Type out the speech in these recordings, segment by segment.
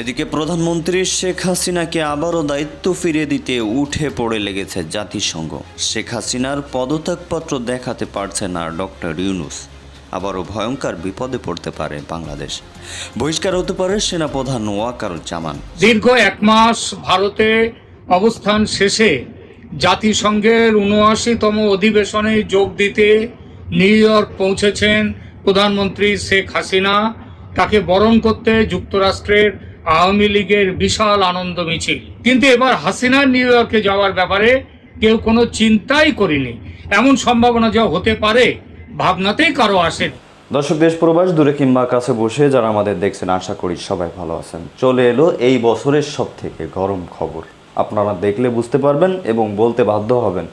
এদিকে প্রধানমন্ত্রী শেখ হাসিনাকে আবারও দায়িত্ব ফিরিয়ে দিতে উঠে পড়ে লেগেছে জাতিসংঘ। শেখ হাসিনার পদত্যাগপত্র দেখাতে পারছে না ডক্টর ইউনুস। আবারও ভয়ঙ্কর বিপদে পড়তে পারে বাংলাদেশ। বহিষ্কার হতে পারে সেনাপ্রধান ওয়াকারুজ্জামান। দীর্ঘ এক মাস ভারতে অবস্থান শেষে জাতিসংঘের উনআশিতম অধিবেশনে যোগ দিতে নিউ ইয়র্ক পৌঁছেছেন প্রধানমন্ত্রী শেখ হাসিনা। তাকে বরণ করতে যুক্তরাষ্ট্রের আওয়ামী লীগের বিশাল আনন্দ মিছিল। কিন্তু এবার হাসিনার নিউ ইয়র্কে যাওয়ার ব্যাপারে কেউ কোনো চিন্তাই করেনি। এমন সম্ভাবনা যা হতে পারে, ভাবনাতেই কারও আসেনি। দর্শক, দেশ প্রবাস দূরে কিংবা কাছে বসে যারা আমাদের দেখছেন, আশা করি সবাই ভালো আছেন। চলে এলো এই বছরের সব থেকে গরম খবর। আপনারা দেখলে বুঝতে পারবেন এবং বলতে বাধ্য হবেন,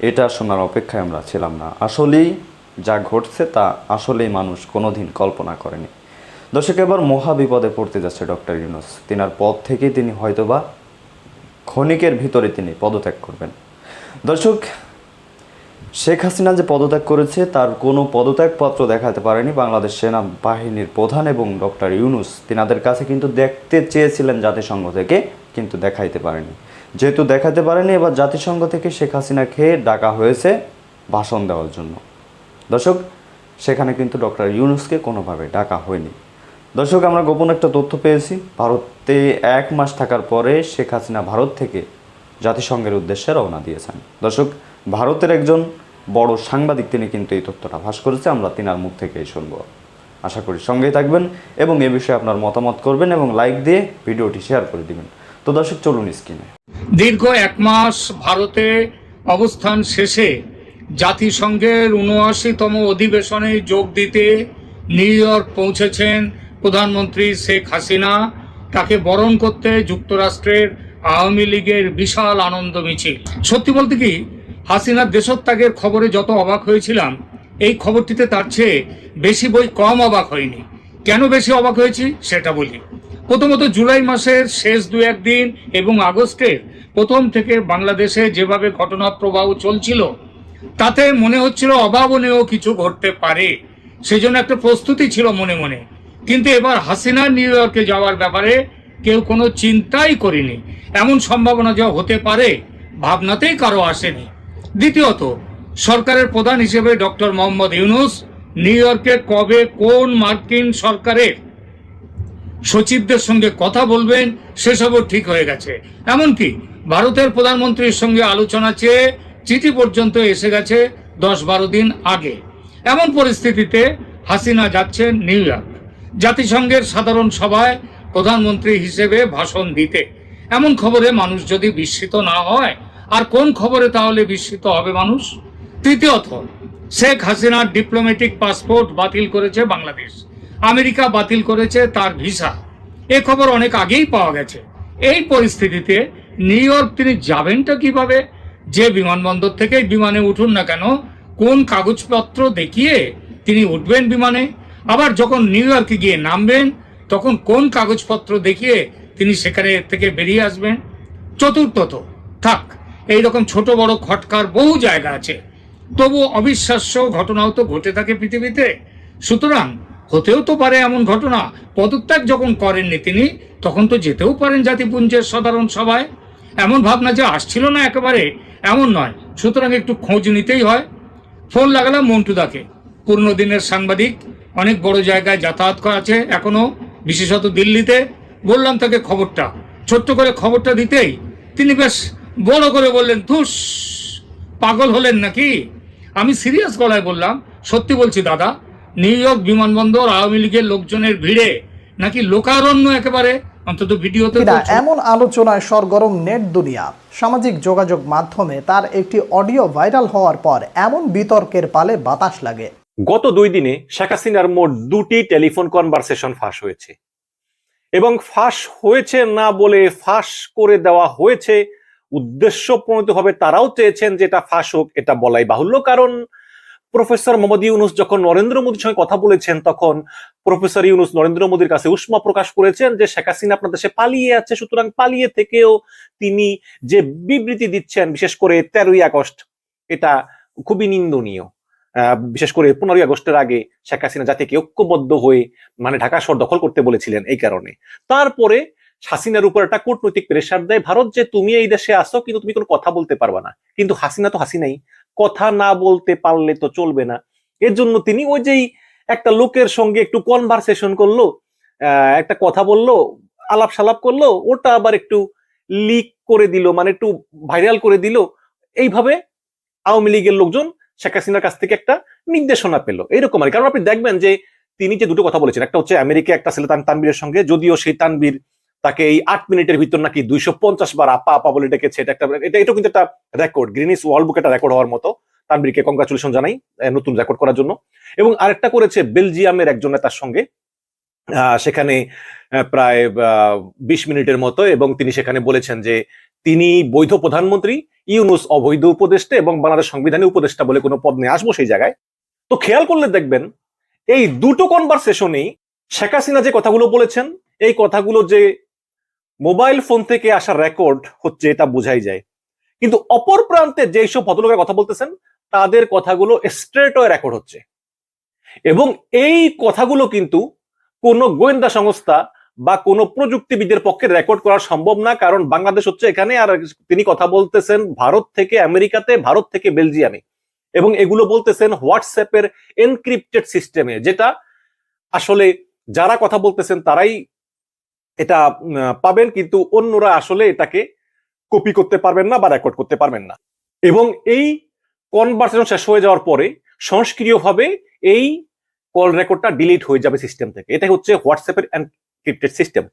এটা শোনার অপেক্ষায় আমরা ছিলাম না। আসলেই যা ঘটছে তা আসলেই মানুষ কোনোদিন কল্পনা করেনি। দর্শক, এবার মহা বিপদে পড়তে যাচ্ছে ডক্টর ইউনুস। তিনার পদ থেকে তিনি হয়তোবা ক্ষণিকের ভিতরে তিনি পদত্যাগ করবেন। দর্শক, শেখ হাসিনা যে পদত্যাগ করেছে, তার কোনো পদত্যাগপত্র দেখাতে পারেনি বাংলাদেশ সেনা বাহিনীর প্রধান এবং ডক্টর ইউনুস। তিনাদের কাছে কিন্তু দেখতে চেয়েছিলেন জাতিসংঘ থেকে, কিন্তু দেখাইতে পারেনি। যেহেতু দেখাতে পারেনি, এবার জাতিসংঘ থেকে শেখ হাসিনাকে ডাকা হয়েছে ভাষণ দেওয়ার জন্য। দর্শক, সেখানে কিন্তু ডক্টর ইউনুসকে কোনোভাবে ডাকা হয়নি। দর্শক, আমরা গোপন একটা তথ্য পেয়েছি। ভারতে এক মাস থাকার পরে শেখ হাসিনা ভারত থেকে জাতিসংঘের উদ্দেশ্যে রওনা দিয়েছেন। দর্শক, ভারতের একজন বড় সাংবাদিক, তিনি কিন্তু এই তথ্যটা ফাঁস করেছে। আমরা তিনার মুখ থেকেই শুনব। আশা করি সঙ্গেই থাকবেন এবং এ বিষয়ে আপনার মতামত করবেন এবং লাইক দিয়ে ভিডিওটি শেয়ার করে দিবেন। তো দর্শক, চলুন স্ক্রিনে। দীর্ঘ এক মাস ভারতে অবস্থান শেষে জাতিসংঘের উনআশিতম অধিবেশনে যোগ দিতে নিউ ইয়র্ক পৌঁছেছেন প্রধানমন্ত্রী শেখ হাসিনা তাকে বরণ করতে যুক্তরাষ্ট্রের আওয়ামী লীগের বিশাল আনন্দ মিছিল। সত্যি বলতে কি, হাসিনার দেশত্যাগের খবরে যত অবাক হয়েছিলাম, এই খবরটিতে তার চেয়ে বেশি বই কম অবাক হয়নি। কেন বেশি অবাক হয়েছি সেটা বলি। প্রথমত জুলাই মাসের শেষ দু একদিন এবং আগস্টের প্রথম থেকে বাংলাদেশে যেভাবে ঘটনা প্রবাহ চলছিল, তাতে মনে হচ্ছিল অভাবনীয় কিছু ঘটতে পারে। সেজন্য একটা প্রস্তুতি ছিল মনে মনে। কিন্তু এবার হাসিনা নিউ ইয়র্কে যাওয়ার ব্যাপারে কেউ কোনো চিন্তাই করেনি। এমন সম্ভাবনা যা হতে পারে, ভাবনাতেই কারও আসেনি। দ্বিতীয়ত, সরকারের প্রধান হিসেবে ডক্টর মোহাম্মদ ইউনুস নিউ ইয়র্কে কবে কোন মার্কিন সরকারের সচিবদের সঙ্গে কথা বলবেন, সেসবও ঠিক হয়ে গেছে। এমনকি ভারতের প্রধানমন্ত্রীর সঙ্গে আলোচনা চেয়ে চিঠি পর্যন্ত এসে গেছে দশ বারো দিন আগে। এমন পরিস্থিতিতে হাসিনা যাচ্ছেন নিউ ইয়র্ক। জাতিসংঘের সাধারণ সভায় প্রধানমন্ত্রী হিসেবে ভাষণ দিতে। এমন খবরে মানুষ যদি বিস্মিত না হয়, আর কোন খবরে তাহলে বিস্মিত হবে মানুষ? তৃতীয়ত, শেখ হাসিনার ডিপ্লোম্যাটিক পাসপোর্ট বাতিল করেছে বাংলাদেশ। আমেরিকা বাতিল করেছে তার ভিসা। এ খবর অনেক আগেই পাওয়া গেছে। এই পরিস্থিতিতে নিউ ইয়র্ক তিনি যাবেনটা কীভাবে? যে বিমানবন্দর থেকে বিমানে উঠুন না কেন, কোন কাগজপত্র দেখিয়ে তিনি উঠবেন বিমানে? আবার যখন নিউ ইয়র্কে গিয়ে নামবেন, তখন কোন কাগজপত্র দেখিয়ে তিনি সেখানে থেকে বেরিয়ে আসবেন? চতুর্থত, থাক, এইরকম ছোট বড় খটকার বহু জায়গা আছে। তবু অবিশ্বাস্য ঘটনাও তো ঘটে থাকে পৃথিবীতে। সুতরাং হতেও তো পারে এমন ঘটনা। পদত্যাগ যখন করেননি তিনি, তখন তো যেতেও পারেন জাতিপুঞ্জের সাধারণ সভায়। এমন ভাবনা যে আসছিল না একেবারে, এমন নয়। সুতরাং একটু খোঁজ নিতেই হয়। ফোন লাগালাম মন্টুদাকে। পুরনো দিনের সাংবাদিক অনেক বড় জায়গায় যাতায়াত করা আছে। এখনও বিশেষত দিল্লিতে। বললাম তাকে খবরটা। ছোট্ট করে খবরটা দিতেই তিনি বেশ বড় করে বললেন ধুস পাগল হলেন নাকি? আমি সিরিয়াস গলায় বললাম সত্যি বলছি দাদা নিউ ইয়র্ক বিমানবন্দর আওয়ামী লীগের লোকজনের ভিড়ে নাকি লোকারণ্য একেবারে? অন্তত ভিডিওতে এমন আলোচনায় সরগরম নেট দুনিয়া। সামাজিক যোগাযোগ মাধ্যমে তার একটি অডিও ভাইরাল হওয়ার পর এমন বিতর্কের পালে বাতাস লাগে। গত দুই দিনে শেখ হাসিনার মোট দুটি টেলিফোন কনভারসেশন ফাঁস হয়েছে। এবং ফাঁস হয়েছে না বলে ফাঁস করে দেওয়া হয়েছে, উদ্দেশ্য প্রণীত হবে তারাও চেয়েছেন যে এটা ফাঁস হোক, এটা বলাই বাহুল্য। কারণ প্রফেসর মোহাম্মদ ইউনুস যখন নরেন্দ্র মোদীর সঙ্গে কথা বলেছেন, তখন প্রফেসর ইউনুস নরেন্দ্র মোদীর কাছে উষ্মা প্রকাশ করেছেন যে শেখ হাসিনা আপনার দেশে পালিয়ে আছে, সুতরাং পালিয়ে থেকেও তিনি যে বিবৃতি দিচ্ছেন, বিশেষ করে তেরোই আগস্ট, এটা খুবই নিন্দনীয়। বিশেষ করে পনেরোই আগস্টের আগে শেখ হাসিনা জাতিকে ঐক্যবদ্ধ হয়ে মানে ঢাকা শহর দখল করতে বলেছিলেন এই কারণে। তারপরে হাসিনার উপর একটা কূটনৈতিক প্রেশার দেয়, ভারত যে তুমি এই দেশে আসো কিন্তু তুমি কোনো কথা বলতে পারবা না। কিন্তু হাসিনা তো হাসিনাই কথা না বলতে পারলে তো চলবে না। এর জন্য তিনি ওই যেই একটা লোকের সঙ্গে একটু কনভারসেশন করল একটা কথা বলল আলাপ সালাপ করল, ওটা আবার একটু লিক করে দিল মানে একটু ভাইরাল করে দিল। এইভাবে আওয়ামী লীগের লোকজন শেখ হাসিনার কাছ থেকে একটা নির্দেশনা পেল। এরকম আর কারণ আপনি দেখবেন যে তিনি যে দুটো কথা বলেছেন, একটা হচ্ছে আমেরিকা, একটা ছেলে তান- তানবীরের সঙ্গে। যদিও সেই তানবীর তাকে এই আট মিনিটের ভিতর নাকি দুইশো পঞ্চাশ বার আপা আপা বলে ডেকেছে, এটা একটা এটা এটা কিন্তু একটা রেকর্ড গ্রিনিস ওয়ার্ল্ড বুক একটা রেকর্ড হওয়ার মতো। তানবীরকে কংগ্রাচুলেশন জানাই নতুন রেকর্ড করার জন্য। এবং আরেকটা করেছে বেলজিয়ামের একজন নেতার সঙ্গে। সেখানে প্রায় বিশ মিনিটের মতো। এবং তিনি সেখানে বলেছেন যে তিনি বৈধ প্রধানমন্ত্রী, ইউনুস অবৈধ উপদেষ্টা এবং বাংলাদেশ সংবিধানে উপদেষ্টা বলে কোনো পদ নিয়ে আসব সেই জায়গায়। তো খেয়াল করলে দেখবেন, এই দুটো কনভারসেশনেই শেখ হাসিনা যে কথাগুলো বলেছেন, এই কথাগুলো যে মোবাইল ফোন থেকে আসা রেকর্ড হচ্ছে এটা বোঝাই যায়। কিন্তু অপর প্রান্তে যেই সব ভদ্রলোকের কথা বলতেছেন, তাদের কথাগুলো স্ট্রেট রেকর্ড হচ্ছে। এবং এই কথাগুলো কিন্তু কোনো গোয়েন্দা সংস্থা বা কোনো প্রযুক্তিবিদের পক্ষে রেকর্ড করা সম্ভব না, কারণ বাংলাদেশ হচ্ছে এখানে আর তিনি কথা বলতেছেন ভারত থেকে আমেরিকাতে, ভারত থেকে বেলজিয়ামে। এবং এগুলো বলতেছেন হোয়াটসঅ্যাপের এনক্রিপ্টেড সিস্টেমে যেটা আসলে যারা কথা বলতেছেন তারাই এটা পাবেন, কিন্তু অন্যরা আসলে এটাকে কপি করতে পারবেন না বা রেকর্ড করতে পারবেন না। এবং এই কনভারসেশন শেষ হয়ে যাওয়ার পরে সংস্ক্রিয়ভাবে এই কল রেকর্ডটা ডিলিট হয়ে যাবে সিস্টেম থেকে। এটা হচ্ছে হোয়াটসঅ্যাপের এনক্রিপ্টেড সিস্টেম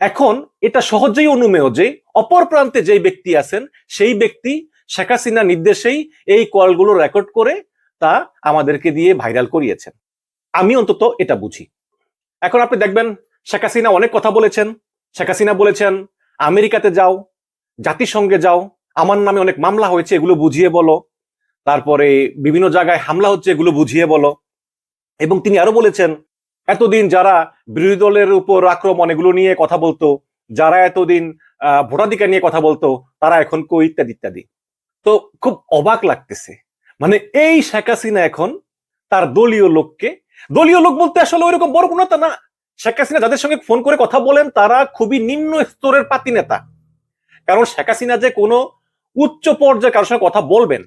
এখন এটা সহজেই অনুমেয় যে অপর প্রান্তে যেই ব্যক্তি আছেন, সেই ব্যক্তি শেখ হাসিনার নির্দেশেই এই কলগুলো রেকর্ড করে তা আমাদেরকে দিয়ে ভাইরাল করিয়েছেন। আমি অন্তত এটা বুঝি। এখন আপনি দেখবেন শেখ হাসিনা অনেক কথা বলেছেন। শেখ হাসিনা বলেছেন, আমেরিকাতে যাও, জাতিসংঘে যাও, আমার নামে অনেক মামলা হয়েছে, এগুলো বুঝিয়ে বলো। তারপরে বিভিন্ন জায়গায় হামলা হচ্ছে, এগুলো বুঝিয়ে বলো। এবং তিনি আরও বলেছেন এতদিন যারা বিরোধী দলের উপর আক্রমণ এগুলো নিয়ে কথা বলতো যারা এতদিন আহ, ভোটাধিকার নিয়ে কথা বলতো তারা এখন কই ইত্যাদি ইত্যাদি। তো খুব অবাক লাগতেছে। মানে এই শেখ হাসিনা এখন তার দলীয় লোককে দলীয় লোক বলতে আসলে ওইরকম বড় কোনো না। শেখ হাসিনা যাদের সঙ্গে ফোন করে কথা বলেন তারা খুবই নিম্ন স্তরের পাতি নেতা। কারণ শেখ হাসিনা যে কোনো উচ্চ পর্যায়ে কারোর সঙ্গে কথা বলবেন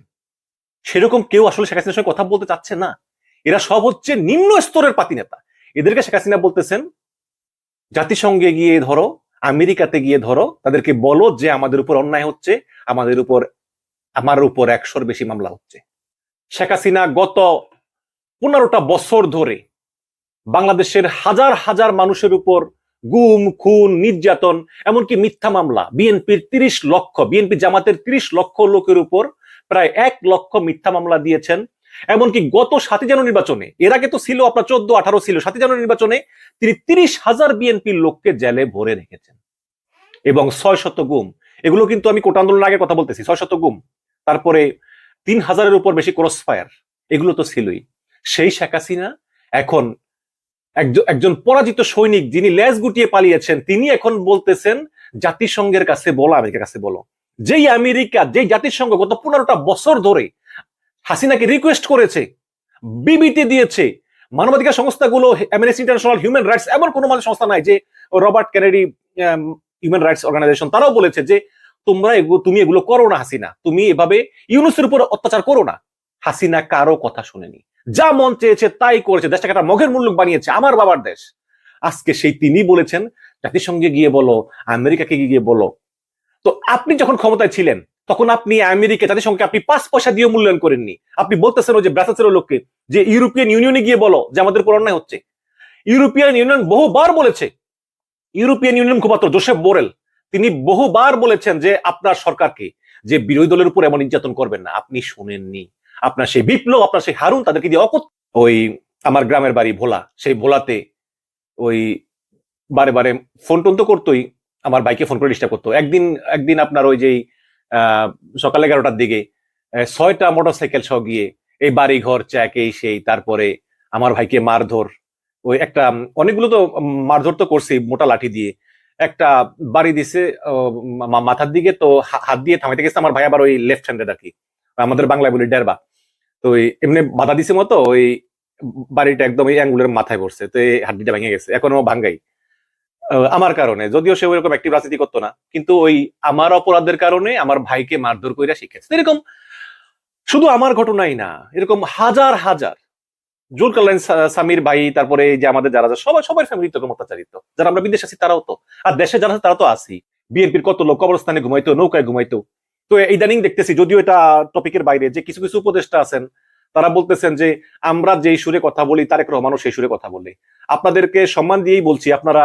সেরকম কেউ আসলে শেখ হাসিনার সঙ্গে কথা বলতে চাচ্ছে না। এরা সব হচ্ছে নিম্ন স্তরের পাতি নেতা। এদেরকে শেখ হাসিনা বলতেছেন, জাতিসংঘে গিয়ে ধরো, আমেরিকাতে গিয়ে ধরো, তাদেরকে বলো যে আমাদের উপর অন্যায় হচ্ছে, আমাদের উপর, আমার উপর একশোর বেশি মামলা হচ্ছে। শেখ হাসিনা গত পনেরোটা বছর ধরে বাংলাদেশের হাজার হাজার মানুষের উপর গুম, খুন, নির্যাতন, এমনকি মিথ্যা মামলা, বিএনপির তিরিশ লক্ষ, বিএনপি জামাতের তিরিশ লক্ষ লোকের উপর প্রায় এক লক্ষ মিথ্যা মামলা দিয়েছেন। এমনকি গত সাতই জানুয়ারি নির্বাচনে, এর আগে তো ছিল, আপনার চোদ্দ, আঠারো ছিল, সাতই জানুয়ারি নির্বাচনে তিনি তিরিশ হাজার বিএনপির লোককে জেলে ভরে রেখেছেন। এবং ছয় শত গুম, এগুলো কিন্তু আমি কোটা আন্দোলনের আগে কথা বলতেছি, ছয় শত গুম, তারপরে তিন হাজারের উপর বেশি ক্রস ফায়ার এগুলো তো ছিলই। সেই শেখ হাসিনা এখন একজন পরাজিত সৈনিক যিনি লেজ গুটিয়ে পালিয়েছেন, তিনি এখন বলতেছেন, জাতিসংঘের কাছে বলো, আমেরিকার কাছে বলো। যেই আমেরিকা, যেই জাতিসংঘ গত পনেরোটা বছর ধরে হাসিনাকে রিকোয়েস্ট করেছে বিবিটি দিয়েছে। মানবাধিকার সংস্থাগুলো অ্যামনেস্টি ইন্টারন্যাশনাল হিউম্যান রাইটস এমন কোনো মানুষ সংস্থা নাই যে Robert Kennedy Human Rights Organization তারাও বলেছে যে তোমরা তুমি এগুলো করো না হাসিনা, তুমি এভাবে ইউনুসের উপর অত্যাচার করো না। হাসিনা কারও কথা শুনেনি। যা মন চেয়েছে তাই করেছে। দেশটাকে একটা মগের মূল্য বানিয়েছে আমার বাবার দেশ। আজকে সেই তিনি বলেছেন, জাতিসংঘে গিয়ে বলো, আমেরিকাকে গিয়ে বলো। তো আপনি যখন ক্ষমতায় ছিলেন তখন আপনি আমেরিকা জাতিসংঘকে আপনি পাঁচ পয়সা দিয়ে মূল্যায়ন করেননি। আপনি বলতেছেন ওই যে ব্রাসাসের লোককে যে ইউরোপিয়ান ইউনিয়নে গিয়ে বলো যে আমাদের উপর অন্যায় হচ্ছে। ইউরোপিয়ান ইউনিয়ন বহুবার বলেছে। ইউরোপিয়ান ইউনিয়ন মুখপাত্র জোসেফ বোরেল, তিনি বহুবার বলেছেন যে আপনার সরকারকে যে বিরোধী দলের উপর এমন নির্যাতন করবেন না। আপনি শুনেননি। আপনার সেই বিপ্লব, আপনার সেই হারুন তাদেরকে দিয়ে অকত ওই আমার গ্রামের বাড়ি ভোলা, সেই ভোলাতে ওই বারে বারে ফোন টোন তো করতোই, আমার বাইকে ফোন করে ডিস্টার্ব করতো। একদিন একদিন আপনার ওই যেই সকাল এগারোটার দিকে ছয়টা মোটরসাইকেল সহ গিয়ে এই বাড়ি ঘর চ্যাক এই সেই, তারপরে আমার ভাইকে মারধর, ওই একটা অনেকগুলো তো মারধর তো করছি মোটা লাঠি দিয়ে। একটা বাড়ি দিছে মাথার দিকে, তো হাত দিয়ে থামাইতে গেছে আমার ভাই আবার ওই লেফট হ্যান্ডেড আর কি। আমাদের বাংলায় বলি ডেরবা। তো ওই এমনি বাধা দিছে মতো, ওই বাড়িটা একদম এই অ্যাঙ্গুলের মাথায় পড়ছে, তো এই হাড্ডিটা ভেঙে গেছে, এখনও ভাঙ্গাই। আমার কারণে। যদিও সে ওইরকম একটি রাজনীতি করতো না, কিন্তু ওই আমার অপরাধের কারণে আমার ভাইকে মারধর কইরা শিখেছে। এরকম শুধু আমার ঘটনাই না, এরকম হাজার হাজার জুলকারলাইন সামির ভাই, তারপরে যে আমাদের যারা সবাই সবার ফ্যামিলি তো অত্যাচারিত যারা আমরা বিদেশে আছি, তারাও তো। আর দেশে যারা তারা তো আছি বিএনপির কত লোক কবরস্থানে ঘুমাইতো, নৌকায় ঘুমাইতো। তো ইদানিং দেখতেছি, যদিও এটা টপিকের বাইরে, যে কিছু কিছু উপদেষ্টা আছেন, তারা বলতেছেন যে, আমরা যেই সুরে কথা বলি, তারেক রহমানও সেই সুরে কথা বলি। আপনাদেরকে সম্মান দিয়েই বলছি, আপনারা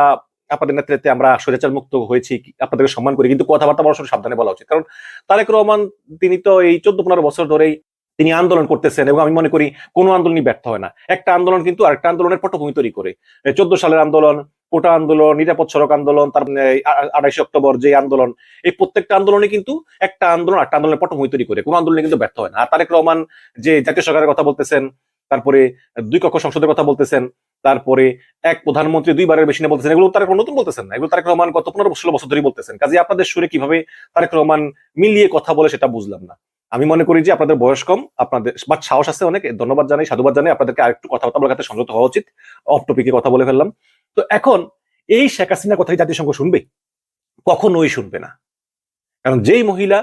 আপনাদের নেতৃত্বে আমরা স্বৈরাচার মুক্ত হয়েছি, আপনাদেরকে সম্মান করি, কিন্তু কথাবার্তা বড় সড় সাবধানে বলা উচিত। কারণ তারেক রহমান, তিনি তো এই চোদ্দ পনেরো বছর ধরেই তিনি আন্দোলন করতেছেন এবং আমি মনে করি কোনো আন্দোলনই ব্যর্থ হয় না। একটা আন্দোলন কিন্তু আরেকটা আন্দোলনের পটভূমি তৈরি করে। চোদ্দ সালের আন্দোলন, কোটা আন্দোলন, নিরাপদ সড়ক আন্দোলন, তার আড়াইশে অক্টোবর যে আন্দোলন, এই প্রত্যেকটা আন্দোলনে কিন্তু একটা আন্দোলন একটা আন্দোলনের পটভূমি তৈরি করে। কোনো আন্দোলনে কিন্তু ব্যর্থ হয় না। আর তারেক রহমান যে জাতীয় সরকারের কথা বলতেছেন, তারপরে দুই কক্ষ সংসদের কথা বলতেছেন তারপরে এক প্রধানমন্ত্রী দুইবারের বেশি বলতেছেন, এগুলো তারেক নতুন বলতেছেন এগুলো তারেক রহমান গত পনেরো ষোলো বছর ধরেই বলতেছেন। কাজে আপনাদের সুরে কীভাবে তারেক রহমান মিলিয়ে কথা বলে সেটা বুঝলাম না। আমি মনে করি যে আপনাদের বয়স কম, আপনাদের বাট সাহস আছে অনেক, ধন্যবাদ জানাই, সাধুবাদ জানাই, আপনাদেরকে আরেকটু কথাবার্তা বলার ক্ষেত্রে সংযত হওয়া উচিত। অফ টপিকে কথা বলে ফেললাম। তো এখন এই শেখ হাসিনার কথাই জাতিসংঘ শুনবে? কখনোই শুনবে না। কারণ যেই মহিলা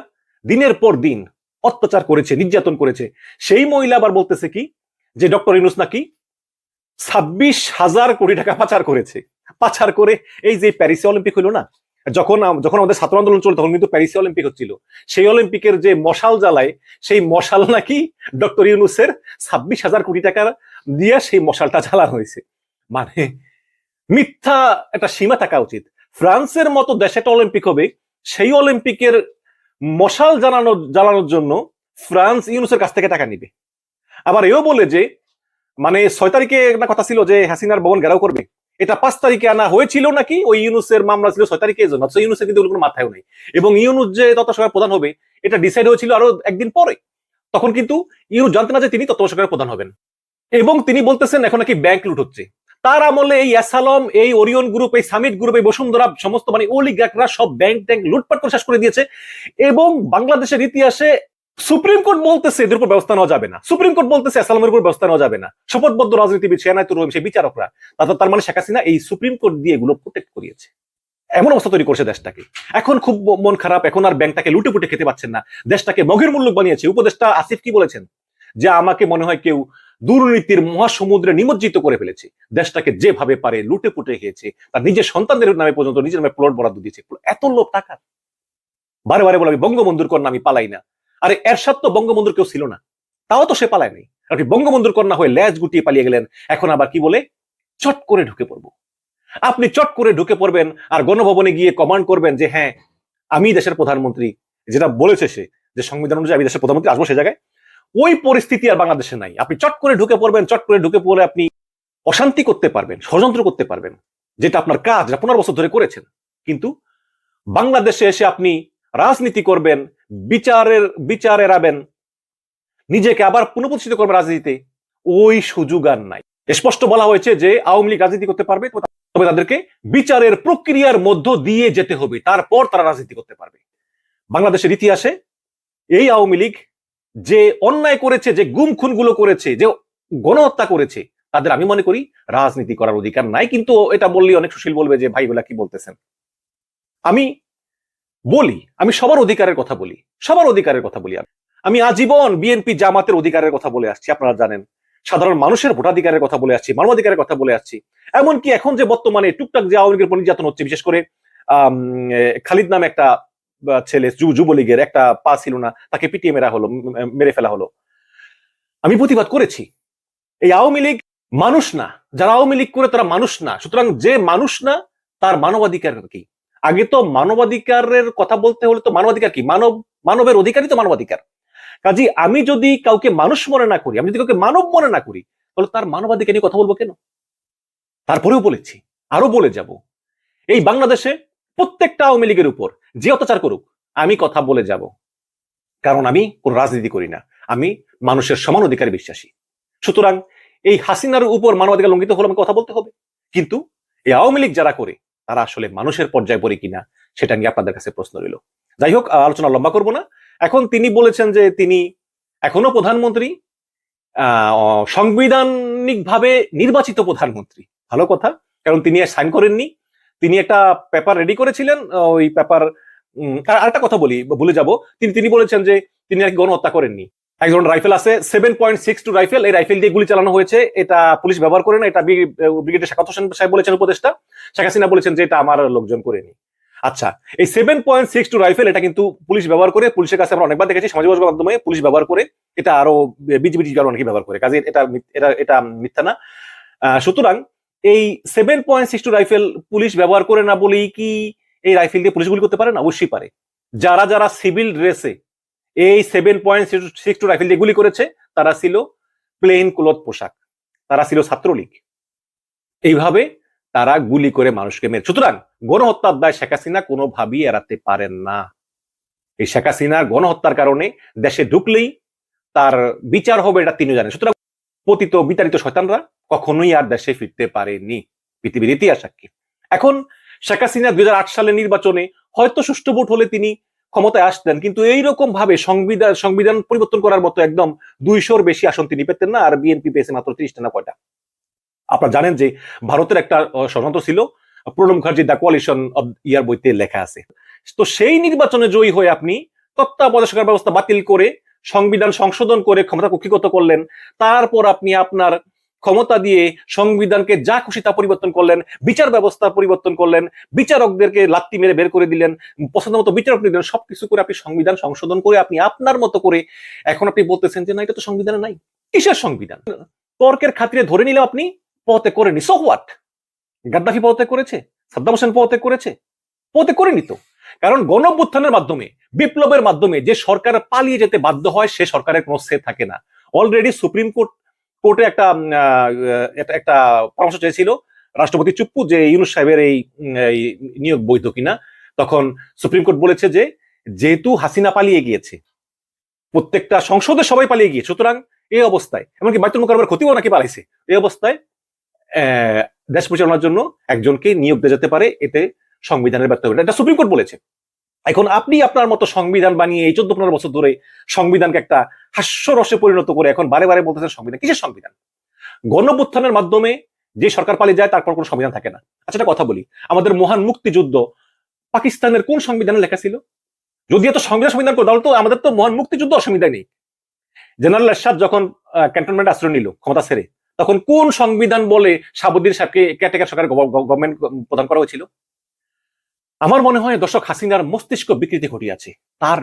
দিনের পর দিন অত্যাচার করেছে, নির্যাতন করেছে, সেই মহিলা আবার বলতেছে কি? যে ডক্টর ইনুস নাকি ছাব্বিশ হাজার কোটি টাকা পাচার করেছে। পাচার করে এই যে প্যারিসে অলিম্পিক হলো না, যখন যখন আমাদের ছাত্র আন্দোলন চলতো, তখন কিন্তু প্যারিসে অলিম্পিক হচ্ছিল। সেই অলিম্পিকের যে মশাল জ্বালায়, সেই মশাল নাকি ডক্টর ইউনুসের ছাব্বিশ হাজার কোটি টাকা দিয়ে সেই মশালটা জ্বালানো হয়েছে। মানে মিথ্যা একটা সীমা থাকা উচিত। ফ্রান্সের মতো দেশে একটা অলিম্পিক হবে, সেই অলিম্পিকের মশাল জ্বালানো জ্বালানোর জন্য ফ্রান্স ইউনুসের কাছ থেকে টাকা নিবে। আবার এও বলে যে মানে ছয় তারিখে একটা কথা ছিল যে হাসিনার ভবন ঘেরাও করবে। এটা পাঁচ তারিখে আনা হয়েছিল নাকি? ওই ইউনুসের মামলা ছিল ছয় তারিখে জন্য। ইউনুসের কিন্তু কোনো মাথায় নেই। এবং ইউনুস যে তত্ত্ব সরকার প্রধান হবে, এটা ডিসাইড হয়েছিল আরও একদিন পরে। তখন কিন্তু ইউনুস জানতে না যে তিনি তত্ত্ব সরকারের প্রধান হবেন। এবং তিনি বলতেছেন, এখন নাকি ব্যাংক লুট হচ্ছে। তার আমলে এই অ্যাসালম, এই ওরিয়ন গ্রুপ এই সামিট গ্রুপ এই বসুন্ধরা, সমস্ত মানে ওলিগ্রাকরা সব ব্যাংক ট্যাঙ্ক লুটপাট করে শেষ করে দিয়েছে। এবং বাংলাদেশের ইতিহাসে সুপ্রিম কোর্ট বলতেছে এদের উপর ব্যবস্থা নেওয়া যাবে না। সুপ্রিম কোর্ট বলতেছে অ্যাসালামের উপর ব্যবস্থা নেওয়া যাবে না। শপথবদ্ধ রাজনীতিবিদ সেনায়তুর রহিম, সেই বিচারকরা তারপর তার মানে শেখ হাসিনা এই সুপ্রিম কোর্ট দিয়ে এগুলো প্রোটেক্ট করিয়েছে। এমন অবস্থা তৈরি করছে দেশটাকে। এখন খুব মন খারাপ, এখন আর ব্যাংকটাকে লুটে পুটে খেতে পাচ্ছেন না। দেশটাকে মগের মূল্য বানিয়েছে। উপদেষ্টা আসিফ কি বলেছেন? যে আমাকে মনে হয় কেউ দুর্নীতির মহাসমুদ্রে নিমজ্জিত করে ফেলেছে। দেশটাকে যেভাবে পারে লুটে পুটে খেয়েছে, তার নিজের সন্তানদের নামে পর্যন্ত নিজের নামে প্লট বরাদ্দ দিয়েছে। এত লোভ টাকা বারে বারে বলে আমি বঙ্গবন্ধুর কন্যা, আমি পালাই না। আরে এরশাদ তো বঙ্গবন্ধুর কেউ ছিল না। তাও তো সে পালায় নাই আপনি বঙ্গবন্ধুর কন্যা হয়ে ল্যাজ গুটিয়ে পালিয়ে গেলেন, এখন আবার কি বলে? চট করে ঢুকে পড়ব। আপনি চট করে ঢুকে পড়বেন আর গণভবনে গিয়ে কমান্ড করবেন যে হ্যাঁ আমি দেশের প্রধানমন্ত্রী। যেটা বলেছে সে, যে সংবিধান অনুযায়ী আমি দেশের প্রধানমন্ত্রী আসব সে জায়গায়। ওই পরিস্থিতি আর বাংলাদেশে নাই। আপনি চট করে ঢুকে পড়বেন, চট করে ঢুকে পড়ে আপনি অশান্তি করতে পারবেন, ষড়যন্ত্র করতে পারবেন, যেটা আপনার কাজ পনেরো বছর ধরে করেছেন। কিন্তু বাংলাদেশে এসে আপনি রাজনীতি করবেন বিচারের, বিচার এড়াবেন নিজেকে আবার পুনঃপ্রতিষ্ঠিত করবেন রাজনীতিতে। ওই সুযোগ আর নাই। স্পষ্ট বলা হয়েছে যে আওয়ামী লীগ রাজনীতি করতে পারবে, তবে তাদেরকে বিচারের প্রক্রিয়ার মধ্য দিয়ে যেতে হবে। তারপর তারা রাজনীতি করতে পারবে। বাংলাদেশের ইতিহাসে এই আওয়ামী লীগ যে অন্যায় করেছে, যে গুম খুনগুলো করেছে, যে গণহত্যা করেছে, তাদের আমি মনে করি রাজনীতি করার অধিকার নাই। কিন্তু এটা বললে অনেক সুশীল বলবে যে, ভাই বলা কি বলতেছেন? আমি বলি, আমি সবার অধিকারের কথা বলি, সবার অধিকারের কথা বলি আমি। আজীবন বিএনপি জামাতের অধিকারের কথা বলে আসছি, আপনারা জানেন। সাধারণ মানুষের ভোটাধিকারের কথা বলে আসছি, মানবাধিকারের কথা বলে আসছি। এমনকি এখন যে বর্তমানে টুকটাক যে আওয়ামী লীগের নির্যাতন হচ্ছে, বিশেষ করে খালিদ নামে একটা ছেলে যুবলীগের একটা পা ছিল না, তাকে পিটিয়ে মেরা হলো মেরে ফেলা হলো। আমি প্রতিবাদ করেছি। এই আওয়ামী লীগ মানুষ না, যারা আওয়ামী লীগ করে তারা মানুষ না, সুতরাং যে মানুষ না, তার মানবাধিকার কি? আগে তো মানবাধিকারের কথা বলতে হলে তো মানবাধিকার কি? মানব, মানবের অধিকারই তো মানবাধিকার। কাজী আমি যদি কাউকে মানুষ মনে না করি, আমি যদি কাউকে মানব মনে না করি, তাহলে তার মানবাধিকার নিয়ে কথা বলব কেন? তারপরেও বলেছি, আরও বলে যাব। এই বাংলাদেশে প্রত্যেকটা আওয়ামী লীগের উপর যে অত্যাচার করুক, আমি কথা বলে যাব। কারণ আমি কোন রাজনীতি করি না। আমি মানুষের সমান অধিকারে বিশ্বাসী। সুতরাং এই হাসিনার উপর মানবাধিকার লঙ্ঘিত হলে আমাকে কথা বলতে হবে। কিন্তু এই আওয়ামী লীগ যারা করে তারা আসলে মানুষের পর্যায়ে পড়ে কিনা, সেটা নিয়ে আপনাদের কাছে প্রশ্ন রইল। যাই হোক আলোচনা লম্বা করব না। এখন তিনি বলেছেন যে তিনি এখনও প্রধানমন্ত্রী, আহ সাংবিধানিক ভাবে নির্বাচিত প্রধানমন্ত্রী। ভালো কথা, কারণ তিনি আর সাইন করেননি। তিনি একটা পেপার রেডি করেছিলেন ওই পেপার আরেকটা কথা বলি, ভুলে যাব। তিনি তিনি বলেছেন যে তিনি নাকি গণহত্যা করেননি। এক ধরনের রাইফেল আছে। Seven point six two rifle, এই রাইফেল দিয়ে গুলি চালানো হয়েছে। এটা পুলিশ ব্যবহার করে না, এটা ব্রিগেডের শাখাত হোসেন সাহেব বলেছেন, উপদেষ্টা। শেখ হাসিনা বলেছেন যে এটা আমার লোকজন করেনি আচ্ছা এই seven point six two rifle, এটা কিন্তু পুলিশ ব্যবহার করে, পুলিশের কাছে আমরা অনেকবার দেখেছি সমাজ মাধ্যমে পুলিশ ব্যবহার করে, এটা আরও বিজিবি কারণ অনেকে ব্যবহার করে। কাজে এটা এটা এটা মিথ্যা না। সুতরাং এই seven point six two rifle police ব্যবহার করে না বলেই কি এই রাইফেল দিয়ে পুলিশ গুলি করতে পারে না? অবশ্যই পারে। যারা যারা সিভিল ড্রেসে এই seven point six two rifle দিয়ে গুলি করেছে, তারা ছিল প্লেন ক্লথ পোশাক, তারা ছিল ছাত্রলীগ। এইভাবে তারা গুলি করে মানুষকে মেরে, সুতরাং গণহত্যার দায় শেখ হাসিনা কোনোভাবেই এড়াতে পারেন না। এই শেখ হাসিনার গণহত্যার কারণে দেশে ঢুকলেই তার বিচার হবে এটা তিনিও জানেন। সুতরাং পতিত, বিতাড়িত শয়তানরা কখনোই আর দেশে ফিরতে পারেনি, পৃথিবীর ইতিহাস সাক্ষী এখন শেখ হাসিনা দুই সালের নির্বাচনে হয়তো সুষ্ঠু ভোট হলে তিনি ক্ষমতায় আসতেন, কিন্তু এইরকম ভাবে সংবিধান সংবিধান পরিবর্তন করার মতো একদম দুইশোর বেশি আসন তিনি পেতেন না, আর বিএনপি পেয়েছে মাত্র ত্রিশটা না কয়টা। আপনারা জানেন যে ভারতের একটা ষড়যন্ত্র ছিল, Pranab Mukherjee the coalition of year বইতে লেখা আছে। তো সেই নির্বাচনে জয়ী হয়ে আপনি তত্ত্বাবধায়ক ব্যবস্থা বাতিল করে, সংবিধান সংশোধন করে ক্ষমতা কক্ষিগত করলেন, তারপর আপনি আপনার ক্ষমতা দিয়ে সংবিধানকে যা খুশি তা পরিবর্তন করলেন, বিচার ব্যবস্থা পরিবর্তন করলেন, বিচারকদেরকে লাত্তি মেরে বের করে দিলেন, পছন্দ মতো বিচারক দিলেন, সবকিছু করে আপনি সংবিধান সংশোধন করে আপনি আপনার মতো করে এখন আপনি বলতেছেন যে না, এটা তো সংবিধানে নাই। কিসের সংবিধান? তর্কের খাতিরে ধরে নিলে আপনি পথে করেনি সো হোয়াট গাদ্দাফি পথে করেছে? সাদ্দাম হোসেন পথে করেছে? পথে করেনি তো? কারণ গণঅভ্যুত্থানের মাধ্যমে, বিপ্লবের মাধ্যমে যে সরকার পালিয়ে যেতে বাধ্য হয়, সে সরকারের কোনো সে থাকে না। অলরেডি সুপ্রিম কোর্ট কোর্টে একটা একটা- পরামর্শ চেয়েছিল রাষ্ট্রপতি চুপ্পু যে ইউনুস সাহেবের এই নিয়োগ বৈধ কিনা তখন সুপ্রিম কোর্ট বলেছে যে যেহেতু হাসিনা পালিয়ে গিয়েছে, প্রত্যেকটা সংসদে সবাই পালিয়ে গিয়েছে, সুতরাং এই অবস্থায়, এমনকি বাইতুল মুকাররমের ক্ষতিও নাকি পালাইছে এই অবস্থায় দেশ পরিচালনার জন্য একজনকে নিয়োগ দেওয়া যেতে পারে, এতে সংবিধানের ব্যর্থ হবে। এটা সুপ্রিম কোর্ট বলেছে এখন আপনি আপনার মতো সংবিধান বানিয়ে এই চোদ্দ পনেরো বছর ধরে সংবিধানকে একটা হাস্যরসে পরিণত করে এখন বারে বারে বলতেছেন সংবিধান। কিসের সংবিধান? গণঅভ্যুত্থানের মাধ্যমে যে সরকার পালিয়ে যায়, তারপর কোনো সংবিধান থাকে না। আচ্ছা কথা বলি। আমাদের মহান মুক্তিযুদ্ধ পাকিস্তানের কোন সংবিধানে লেখা ছিল? যদি এত সংবিধান সংবিধান করে, তাহলে তো আমাদের তো মহান মুক্তিযুদ্ধ অসুবিধা নেই। জেনারেল এরশাদ যখন ক্যান্টনমেন্ট আশ্রয় নিল ক্ষমতা ছেড়ে, তখন কোন সংবিধান বলে সাবুদ্দিন সাহেবকে কেয়ারটেকার সরকার গভর্নমেন্ট প্রদান করা হয়েছিল? আমার মনে হয় দর্শক হাসিনার মস্তিষ্ক বিকৃতি ঘটিয়াছে তার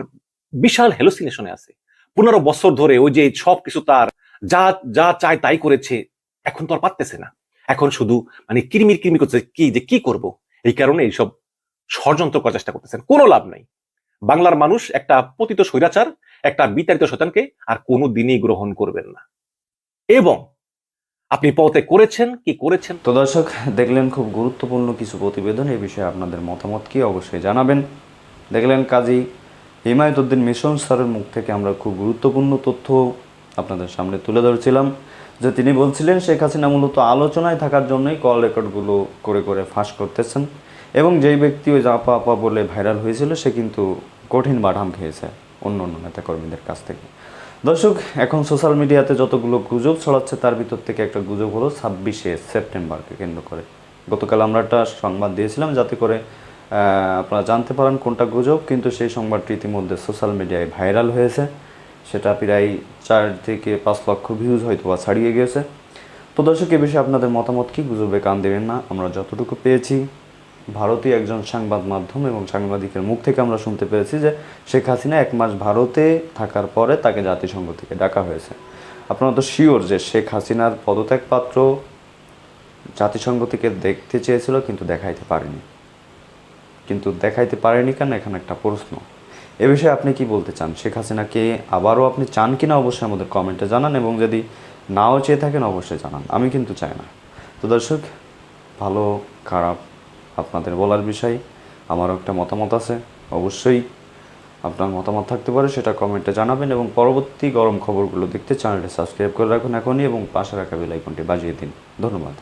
বিশাল হ্যালোসিনেশনে আছে। পনেরো বছর ধরে ওই যে সব কিছু তার, যা যা চায় তাই করেছে, এখন তো আর পারতেছে না। এখন শুধু মানে কিরমির কিরমি করছে, কি যে কি করব? এই কারণে এইসব ষড়যন্ত্র করার চেষ্টা করতেছেন। কোনো লাভ নাই। বাংলার মানুষ একটা পতিত স্বৈরাচার, একটা বিতাড়িত শতানকে আর কোনো দিনই গ্রহণ করবেন না। এবং আপনি পথে করেছেন, কি করেছেন? তো দর্শক, দেখলেন খুব গুরুত্বপূর্ণ কিছু প্রতিবেদন এই বিষয়ে আপনাদের মতামত কি অবশ্যই জানাবেন। দেখলেন কাজী হিমায়তুদ্দিন মিশন স্যারের মুখ থেকে আমরা খুব গুরুত্বপূর্ণ তথ্য আপনাদের সামনে তুলে ধরছিলাম, যে তিনি বলছিলেন, শেখ হাসিনা মূলত আলোচনায় থাকার জন্যই কল রেকর্ডগুলো করে করে ফাঁস করতেছেন এবং যেই ব্যক্তি ওই আপা আপা বলে ভাইরাল হয়েছিল, সে কিন্তু কঠিন বাঠাম খেয়েছে অন্য অন্য নেতাকর্মীদের কাছ থেকে। দর্শক, এখন সোশ্যাল মিডিয়াতে যতগুলো গুজব ছড়াচ্ছে, তার ভিতর থেকে একটা গুজব হলো ছাব্বিশে সেপ্টেম্বরকে কেন্দ্র করে। গতকাল আমরা একটা সংবাদ দিয়েছিলাম যাতে করে আপনারা জানতে পারেন কোনটা গুজব, কিন্তু সেই সংবাদটি ইতিমধ্যে সোশ্যাল মিডিয়ায় ভাইরাল হয়েছে। সেটা প্রায় চার থেকে পাঁচ লক্ষ ভিউজ হয়তো বা ছাড়িয়ে গেছে তো দর্শক, এ বিষয়ে আপনাদের মতামত কি? গুজবে কান দেবেন না, আমরা যতটুকু পেয়েছি। ভারতীয় একজন সংবাদ মাধ্যম এবং সাংবাদিকের মুখ থেকে আমরা শুনতে পেরেছি যে শেখ হাসিনা এক মাস ভারতে থাকার পরে তাকে জাতিসংঘ থেকে ডাকা হয়েছে। আপনারা তো শিওর যে শেখ হাসিনার পদত্যাগপত্র জাতিসংঘ থেকে দেখতে চেয়েছিল, কিন্তু দেখাইতে পারেনি। কিন্তু দেখাইতে পারেনি কেন? এখানে একটা প্রশ্ন। এ বিষয়ে আপনি কি বলতে চান? শেখ হাসিনাকে আবারও আপনি চান কিনা অবশ্যই আমাদের কমেন্টে জানান এবং যদি নাও চেয়ে থাকেন অবশ্যই জানান। আমি কিন্তু চাই না। তো দর্শক, ভালো, খারাপ আপনাদের বলার বিষয়, আমারও একটা মতামত আছে। অবশ্যই আপনার মতামত থাকতে পারে, সেটা কমেন্টে জানাবেন এবং পরবর্তী গরম খবরগুলো দেখতে চ্যানেলটি সাবস্ক্রাইব করে রাখুন এখনই এবং পাশে রাখা বেল আইকনটি বাজিয়ে দিন। ধন্যবাদ।